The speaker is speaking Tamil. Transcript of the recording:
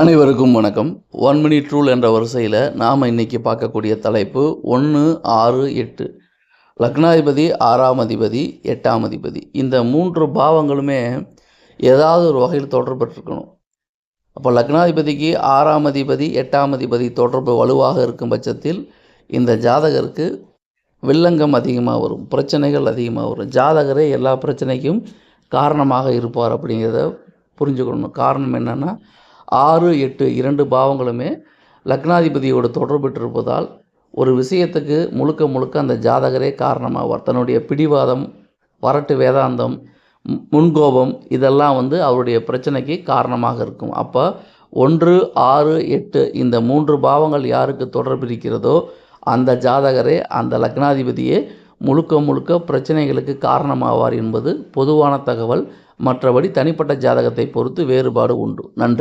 அனைவருக்கும் வணக்கம். ஒன் மினிட் ரூல் என்ற வரிசையில் நாம் இன்னைக்கு பார்க்கக்கூடிய தலைப்பு ஒன்று ஆறு எட்டு. லக்னாதிபதி ஆறாம் அதிபதி எட்டாம் அதிபதி. இந்த மூன்று பாவங்களுமே ஏதாவது ஒரு வகையில் தொடர்பட்டிருக்கணும் அப்போ லக்னாதிபதிக்கு ஆறாம் அதிபதி எட்டாம் அதிபதி தொடர்பு வலுவாக இருக்கும் பட்சத்தில் இந்த ஜாதகருக்கு வில்லங்கம் அதிகமாக வரும் பிரச்சனைகள் அதிகமாக வரும். ஜாதகரே எல்லா பிரச்சனைக்கும் காரணமாக இருப்பார் அப்படிங்கிறத புரிஞ்சுக்கணும். காரணம் என்னென்னா ஆறு எட்டு இரண்டு பாவங்களுமே லக்னாதிபதியோடு தொடர்பெற்றிருப்பதால் ஒரு விஷயத்துக்கு முழுக்க முழுக்க அந்த ஜாதகரே காரணமாவார் தன்னுடைய பிடிவாதம் வரட்டு வேதாந்தம் முன்கோபம் இதெல்லாம் வந்து அவருடைய பிரச்சனைக்கு காரணமாக இருக்கும். அப்போ ஒன்று ஆறு எட்டு இந்த மூன்று பாவங்கள் யாருக்கு தொடர்பு இருக்கிறதோ அந்த ஜாதகரே அந்த லக்னாதிபதியே முழுக்க முழுக்க பிரச்சனைகளுக்கு காரணமாவார் என்பது பொதுவான தகவல். மற்றபடி தனிப்பட்ட ஜாதகத்தை பொறுத்து வேறுபாடு உண்டு. நன்றி.